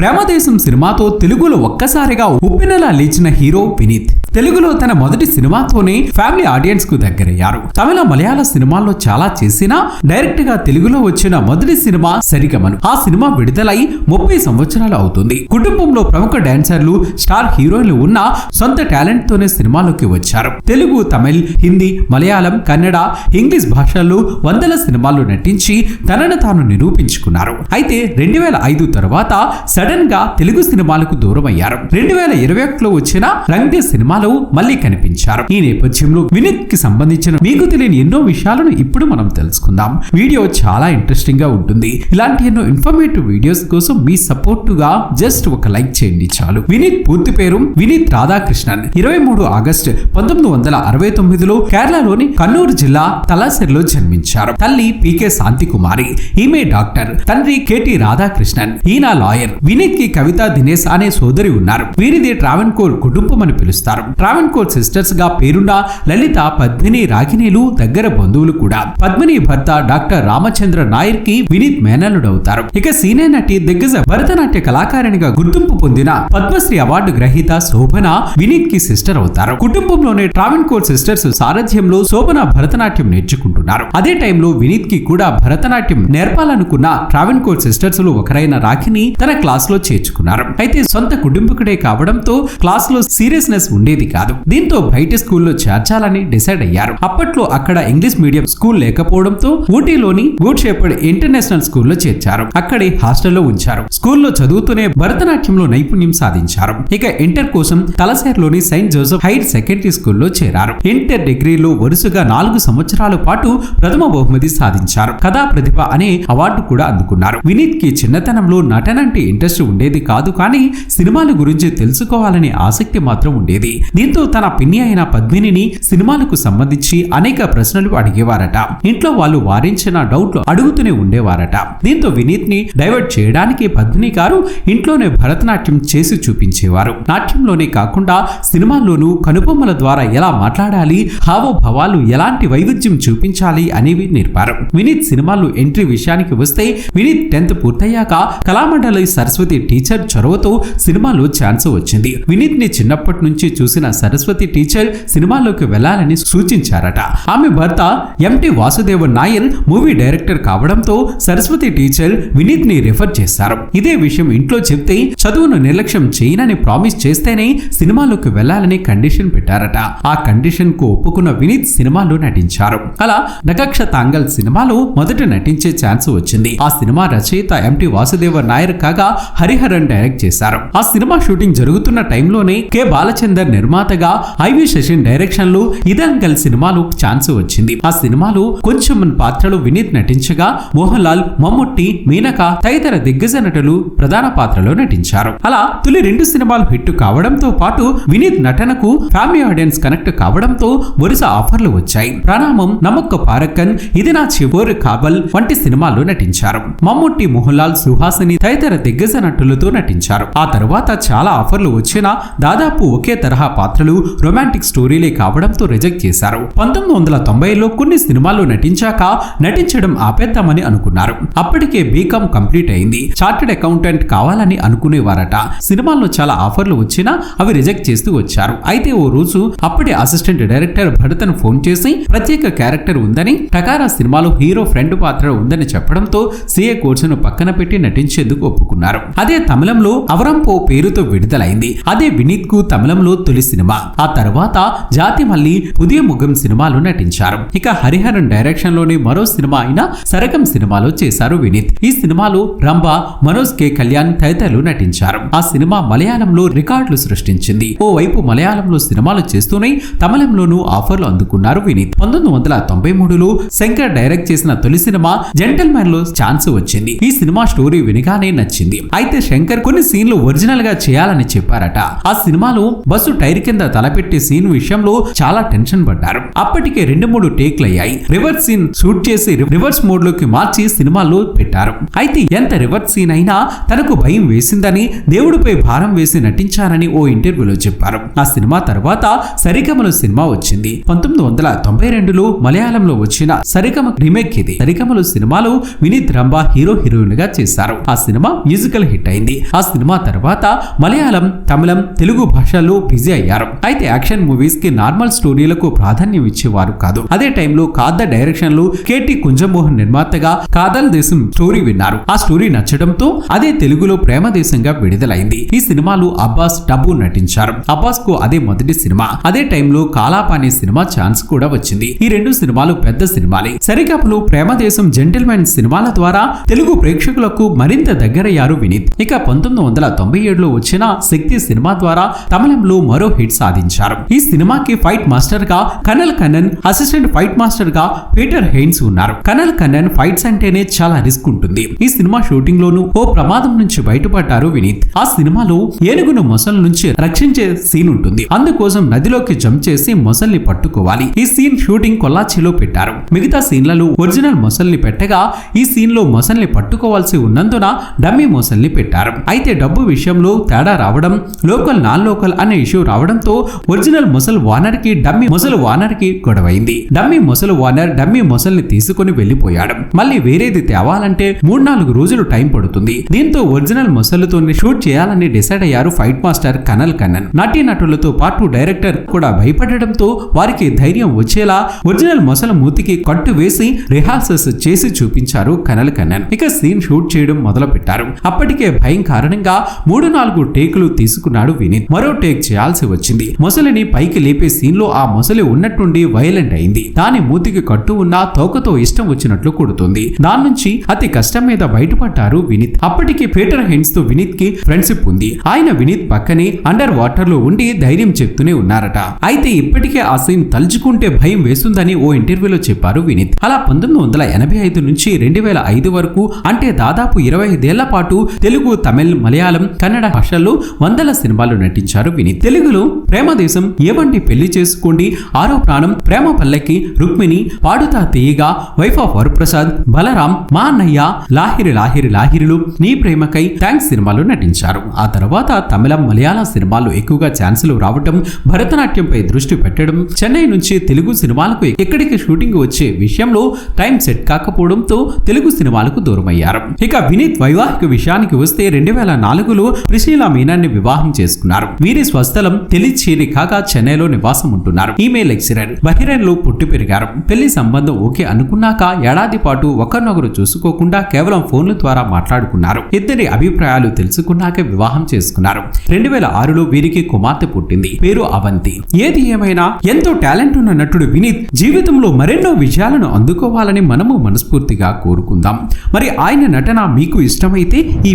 ప్రేమదేశం సినిమాతో తెలుగులో ఒక్కసారిగా ఉప్పెనలా లేచిన హీరో వినీత్. తెలుగులో తన మొదటి సినిమాతోనే ఫ్యామిలీ ఆడియన్స్కు దగ్గరయ్యారు. తమిళ మలయాళ సినిమాల్లో చాలా చేసినా డైరెక్ట్గా తెలుగులో వచ్చిన మొదటి సినిమా సరిగమను. ఆ సినిమా విడుదలై ముప్పై సంవత్సరాలు అవుతుంది. కుటుంబంలో ప్రముఖ డాన్సర్లు స్టార్ హీరోయిన్లు ఉన్న సొంత టాలెంట్ తోనే సినిమాలోకి వచ్చారు. తెలుగు తమిళ్ హిందీ మలయాళం కన్నడ ఇంగ్లీష్ భాషల్లో వందల సినిమాల్లో నటించి తనను తాను నిరూపించుకున్నారు. అయితే రెండు వేల ఐదు తర్వాత సడన్ గా తెలుగు సినిమాలకు దూరం అయ్యారు రెండు వేల ఇరవై ఒకటిలో వచ్చిన రంగ్ సినిమాలో మళ్ళీ కనిపించారు. ఈ నేపథ్యంలో వినీత్కి సంబంధించిన మీకు తెలియని ఎన్నో విషయాలను ఇప్పుడు మనం తెలుసుకుందాం. వీడియో చాలా ఇంట్రెస్టింగ్గా ఉంటుంది. ఇలాంటి ఎన్నో ఇన్ఫర్మేటివ్ వీడియోస్ కోసం మీ సపోర్ట్గా జస్ట్ ఒక లైక్ చేయండి చాలు. వినీత్ పూర్తి పేరు వినీత్ రాధాకృష్ణన్. ఇరవై మూడు ఆగస్టు పంతొమ్మిది వందల అరవై తొమ్మిదిలో కేరళలోని కన్నూరు జిల్లా తలాసెర్లో జన్మించారు. తల్లి పీకే శాంతి కుమారి ఈమె డాక్టర్. తండ్రి కేటి రాధాకృష్ణన్. ఈయన లాయర్. వినీత్ కి కవిత దినేష్ అనే సోదరి ఉన్నారు. వీరిది ట్రావెన్కోర్ కుటుంబం అని పిలుస్తారు. ట్రావెన్ కోల్ సిస్టర్స్గా పేరున్న లలిత పద్మిని రాగిణీలు దగ్గర బంధువులు కూడా. పద్మిని భర్త డాక్టర్ రామచంద్ర నాయర్కి వినీత్ మేనల్లుడవుతారు. ఇక సీనియర్ నటి దిగ్గజ భరతనాట్య కళాకారిణిగా గుర్తింపు పొందిన పద్మశ్రీ అవార్డు గ్రహీత శోభన వినీత్కి సిస్టర్ అవుతారు. కుటుంబంలోనే ట్రావెన్ కోల్ సిస్టర్స్ సారథ్యంలో శోభన భరతనాట్యం నేర్చుకుంటున్నారు. అదే టైంలో వినీత్కి కూడా భరతనాట్యం నేర్పాలనుకున్న ట్రావెన్ కోల్ సిస్టర్స్లో ఒకరైన రాఖిని తన క్లాస్ లో చేర్చుకున్నారు. అయితే సొంత కుటుంబకుడే కావడంతో క్లాస్లో సీరియస్నెస్ ఉండేది కాదు. దీంతో బయట స్కూల్లో చేర్చాలని డిసైడ్ అయ్యారు. అప్పట్లో అక్కడ ఇంగ్లీష్ మీడియం స్కూల్ లేకపోవడంతో ఊటీలోని గుడ్ షేపర్డ్ ఇంటర్నేషనల్ స్కూల్లో చేర్చారు. అక్కడే హాస్టల్లో ఉంచారు. స్కూల్లో చదువుతూనే భరతనాట్యంలో నైపుణ్యం సాధించారు. ఇక ఇంటర్ కోసం తలసేర్లోని సెయింట్ జోసెఫ్ హైర్ సెకండరీ స్కూల్లో చేరారు. ఇంటర్ డిగ్రీలో వరుసగా నాలుగు సంవత్సరాల పాటు ప్రథమ బహుమతి సాధించారు. కథా ప్రతిభ అనే అవార్డు కూడా అందుకున్నారు. వినీత్కి చిన్నతనంలో నటన అంటే ఇంట్రెస్ట్ ఉండేది కాదు కానీ సినిమాల గురించి తెలుసుకోవాలనే ఆసక్తి మాత్రం ఉండేది. దీంతో తన పిన్ని అయిన పద్మినిని సినిమాలకు సంబంధించి అనేక ప్రశ్నలు అడిగేవారట. ఇంట్లో వాళ్ళు వారించిన డౌట్లు అడుగుతూనే ఉండేవారట. దీంతో వినీత్ని డైవర్ట్ చేయడానికి పద్మిని గారు ఇంట్లోనే భరతనాట్యం చేసి చూపించేవారు. నాట్యంలోనే కాకుండా సినిమాల్లోనూ కనుబొమ్మల ద్వారా ఎలా మాట్లాడాలి హావభావాలు ఎలాంటి వైవిధ్యం చూపించాలి అనేవి నేర్పారు. వినీత్ సినిమాలు ఎంట్రీ విషయానికి వస్తే వినీత్ టెన్త్ పూర్తయ్యాక కళామండలి సరస్వతి టీచర్ చొరవతో సినిమాలో ఛాన్స్ వచ్చింది. వినీత్ని చిన్నప్పటి నుంచి చూసిన సరస్వతి టీచర్ సినిమాలోకి వెళ్ళాలని సూచించారట. ఆమె భర్త ఎంటి వాసుదేవ నాయర్ మూవీ డైరెక్టర్ కావడంతో సరస్వతి టీచర్ వినీత్ని రిఫర్ చేశారు. ఇదే విషయం ఇంట్లో చెప్తే చదువును నిర్లక్ష్యం చేయనని ప్రామిస్ చేస్తేనే సినిమాలోకి వెళ్ళాలని కండిషన్ పెట్టారట. ఆ కండిషన్కు ఒప్పుకున్న వినీత్ సినిమాలో నటించారు. అలా నగక్ష తాంగల్ సినిమాలో మొదట నటించే ఛాన్స్ వచ్చింది. ఆ సినిమా రచయిత ఎంటి వాసుదేవ నాయర్ కాగా హరిహరన్ డైరెక్ట్ చేశారు. ఆ సినిమా షూటింగ్ జరుగుతున్న టైంలోనే కె. బాలచందర్ నిర్మాతగా ఐవి శశిన్ డైరెక్షన్లో ఇదంకల్ సినిమాలో ఛాన్స్ వచ్చింది. ఆ సినిమాలో కొంచెం పాత్రలు వినీత్ నటించగా మోహన్ లాల్ మమ్ముట్టి మీనక తదితర దిగ్గజ నటులు ప్రధాన పాత్రలో నటించారు. అలా తొలి రెండు సినిమాలు హిట్ కావడంతో పాటు వినీత్ నటనకు ఫ్యామిలీ ఆడియన్స్ కనెక్ట్ కావడంతో వరుస ఆఫర్లు వచ్చాయి. ప్రణామం నమ్మక్క పారక్కన్ ఇది నా చివరి కాబల్ వంటి సినిమాల్లో నటించారు. మమ్ముట్టి మోహన్ లాల్ సుహాసిని తదితర దిగ్గజ నటులతో నటించారు. ఆ తర్వాత చాలా ఆఫర్లు వచ్చినా దాదాపు ఒకే తరహా పాత్రలు రొమాంటిక్ స్టోరీలే కావడంతో రిజెక్ట్ చేశారు. పంతొమ్మిది వందల తొంభైలో కొన్ని సినిమాల్లో నటించాక నటించడం ఆపేద్దామని అనుకున్నారు. అప్పటికే బీకామ్ కంప్లీట్ అయింది. చార్టెడ్ అకౌంటెంట్ కావాలని అనుకునేవారట. సినిమాల్లో చాలా ఆఫర్లు వచ్చినా అవి రిజెక్ట్ చేస్తూ వచ్చారు. అయితే ఓ రోజు అప్పటి అసిస్టెంట్ డైరెక్టర్ భరతను ఫోన్ చేసి ప్రత్యేక క్యారెక్టర్ ఉందని టకారా సినిమాలో హీరో ఫ్రెండ్ పాత్ర ఉందని చెప్పడంతో సీఏ కోర్సును పక్కన పెట్టి నటించేందుకు ఒప్పుకున్నారు. అదే తమిళంలో అవరంపో పేరుతో విడుదలైంది. అదే వినీత్కు తమిళంలో తొలి సినిమా. ఆ తర్వాత జాతి మళ్ళీ పుదియ ముగం సినిమాలో నటించారు. ఇక హరిహరన్ డైరెక్షన్లోని మరో సినిమా అయిన సరకం సినిమాలో చేశారు వినీత్. ఈ సినిమాలో రంభ మనోజ్ కే. కళ్యాణ్ తదితరులు నటించారు. ఆ సినిమా మలయాళంలో రికార్డులు సృష్టించింది. ఓ వైపు మలయాళంలో సినిమాలు చేస్తూనే తమిళంలోనూ ఆఫర్లు అందుకున్నారు వినీత్. పంతొమ్మిది వందల తొంభై మూడులో శంకర్ డైరెక్ట్ చేసిన తొలి సినిమా జెంటల్ మ్యాన్లో ఛాన్స్ వచ్చింది. ఈ సినిమా స్టోరీ వినగానే నచ్చింది. అయితే శంకర్ కొన్ని సీన్లు ఒరిజినల్గా చేయాలని చెప్పారట. ఆ సినిమాలో బస్సు టైర్ కింద తలపెట్టే సీన్ విషయంలో చాలా టెన్షన్ పడ్డారు. అప్పటికే రెండు మూడు టేక్లు అయ్యాయి. రివర్స్ సీన్ షూట్ చేసి రివర్స్ మోడ్లోకి మార్చి సినిమాలో పెట్టారు. అయితే ఎంత రివర్స్ సీన్ అయినా తనకు భయం వేసిందని దేవుడిపై భారం వేసి నటించారని ఓ ఇంటర్వ్యూలో చెప్పారు. ఆ సినిమా తర్వాత సరిగమలు సినిమా వచ్చింది. పంతొమ్మిది వందల తొంభై రెండులో మలయాళంలో వచ్చిన సరిగమ రీమేక్ ఇది. సరిగమలు సినిమాలో వినీత్ రంభా హీరో హీరోయిన్గా చేశారు. ఆ సినిమా మ్యూజికల్ హిట్ అయింది. ఆ సినిమా తర్వాత మలయాళం తమిళం తెలుగు భాషల్లో బిజీ అయ్యారు. అయితే యాక్షన్ మూవీస్కి నార్మల్ స్టోరీలకు ప్రాధాన్యం ఇచ్చేవారు కాదు. అదే టైంలో కాద డైరెక్షన్లో కేటి కుంజమోహన్ నిర్మాతగా కాదల్ దేశం స్టోరీ విన్నారు. ఆ స్టోరీ నచ్చడంతో అదే తెలుగులో ప్రేమ దేశంగా విడుదలైంది. ఈ సినిమాలు అబ్బాస్ డబ్బు నటించారు. అబ్బాస్కు అదే మొదటి సినిమా. అదే టైంలో కాలాప్ అనే సినిమా ఛాన్స్ కూడా వచ్చింది. ఈ రెండు సినిమాలు పెద్ద సినిమాలే. సరికపులు ప్రేమ దేశం జెంటిల్మెన్ సినిమాల ద్వారా తెలుగు ప్రేక్షకులకు మరింత దగ్గరయ్యారు వినీత్. ఇక పంతొమ్మిది వందల తొంభై ఏడులో వచ్చిన శక్తి సినిమా ద్వారా తమిళంలో మరో హిట్ సాధించారు. ఈ సినిమాకి ఫైట్ మాస్టర్గా కనల్ కన్నన్ అసిస్టెంట్ ఫైట్ మాస్టర్గా పీటర్ హెయిన్స్ ఉన్నారు. కనల్ కన్నన్ ఫైట్స్ అంటేనే చాలా రిస్క్ ఉంటుంది. ఈ సినిమా షూటింగ్ లోను ఓ ప్రమాదం నుంచి బయటపడ్డారు వినీత్. ఆ సినిమాలో ఏనుగును మొసల్ నుంచి రక్షించే సీన్ ఉంటుంది. అందుకోసం నదిలోకి జంప్ చేసి మొసల్ని పట్టుకోవాలి. ఈ సీన్ షూటింగ్ కొల్లాచిలో పెట్టారు. మిగతా సీన్లలో ఒరిజినల్ మొసల్ని పెట్టగా ఈ సీన్లో మొసల్ని పట్టుకోవాల్సి ఉన్నందున డమ్మీ మొసల్ని పెట్టారు అయితే డబ్బు విషయంలో తేడా రావడం లోకల్ నాన్ లోకల్ అనే ఇష్యూ రావడంతో ఒరిజినల్ ముసల్ వానర్కి డమ్మి ముసల్ వానర్కి గొడవైంది. డమ్మి ముసల్ వానర్ డమ్మి మొసల్ని తీసుకుని వెళ్ళిపోయాడు మళ్ళీ వేరేది తేవాలంటే మూడు నాలుగు రోజులు టైం పడుతుంది. దీంతో ఒరిజినల్ మొసలుతో షూట్ చేయాలని డిసైడ్ అయ్యారు ఫైట్ మాస్టర్ కనల్ కన్నన్. నటీ నటులతో పాటు డైరెక్టర్ కూడా భయపడడంతో వారికి ధైర్యం వచ్చేలా ఒరిజినల్ మొసల మూతికి కట్టు వేసి రిహార్సల్స్ చేసి చూపించారు కనల్ కన్నన్. ఇక సీన్ షూట్ చేయడం మొదలు పెట్టారు అప్పటికే భయం కారణంగా మూడు నాలుగు టేకులు తీసుకున్నాడు వినీత్. మరో టేక్ చేయాల్సి వచ్చింది. మొసలిని పైకి లేపే సీన్లో ఆ మొసలి ఉన్నట్టుండి వైలెంట్ అయింది. దాని మూతికి కట్టు ఉన్న తోకతో ఇష్టం వచ్చినట్లు కొడుతుంది. దాని నుంచి అతి కష్టం మీద బయటపడ్డారు వినీత్. అప్పటికి పీటర్ హెన్స్తో వినీత్కి ఫ్రెండ్షిప్ ఉంది. ఆయన వినీత్ పక్కనే అండర్ వాటర్లో ఉండి ధైర్యం చెప్తూనే ఉన్నారట. అయితే ఇప్పటికే ఆ సీన్ తలుచుకుంటే భయం వేస్తుందని ఓ ఇంటర్వ్యూలో చెప్పారు వినీత్. అలా పంతొమ్మిది వందల ఎనభై ఐదు నుంచి రెండు వేల ఐదు వరకు అంటే దాదాపు ఇరవై ఐదేళ్ళ పాటు తెలుగు తమిళ్ మలయాళం కన్నడ భాషల్లో వందల సినిమాలు నటించారు వినీత్. తెలుగులో ప్రేమ దేశం ఏవంటి పెళ్ళి చేసుకోండి ఆరో ప్రాణం ప్రేమ పల్లకి రుక్మిణి పాడుతా తీయగా వైఫ్ ఆఫ్ వరప్రసాద్ బలరాం మా అన్నయ్య లాహిరి లాహిరి లాహిరులు నీ ప్రేమకై థ్యాంక్స్ సినిమాలో నటించారు. ఆ తర్వాత తమిళం మలయాళ సినిమాలు ఎక్కువగా ఛాన్సులు రావటం భరతనాట్యంపై దృష్టి పెట్టడం చెన్నై నుంచి తెలుగు సినిమాలకు ఎక్కడికి షూటింగ్ వచ్చే విషయంలో టైం సెట్ కాకపోవడంతో తెలుగు సినిమాలకు దూరమయ్యారు. ఇక వినీత్ వైవాహిక విషయానికి విషయానికి వస్తే రెండు వేల నాలుగులో ప్రిశీల మీనాన్ని వివాహం చేసుకున్నారు. వీరి స్వస్థలం తెలిచేరి కాగా చెన్నైలో నివాసం ఉంటున్నారు. ఈమె లెక్చరర్ బహిరైన్లో పుట్టి పెరిగారు. పెళ్ళి సంబంధం ఓకే అనుకున్నాక ఏడాది పాటు ఒకరినొకరు చూసుకోకుండా కేవలం ఫోన్ల ద్వారా మాట్లాడుకున్నారు. ఇద్దరి అభిప్రాయాలు తెలుసుకున్నాక వివాహం చేసుకున్నారు. రెండు వేల ఆరులో వీరికి కుమార్తె పుట్టింది. పేరు అవంతి. ఏది ఏమైనా ఎంతో టాలెంట్ ఉన్న నటుడు వినీత్ జీవితంలో మరెన్నో విజయాలను అందుకోవాలని మనము మనస్ఫూర్తిగా కోరుకుందాం. మరి ఆయన నటన మీకు ఇష్టమైతే ఈ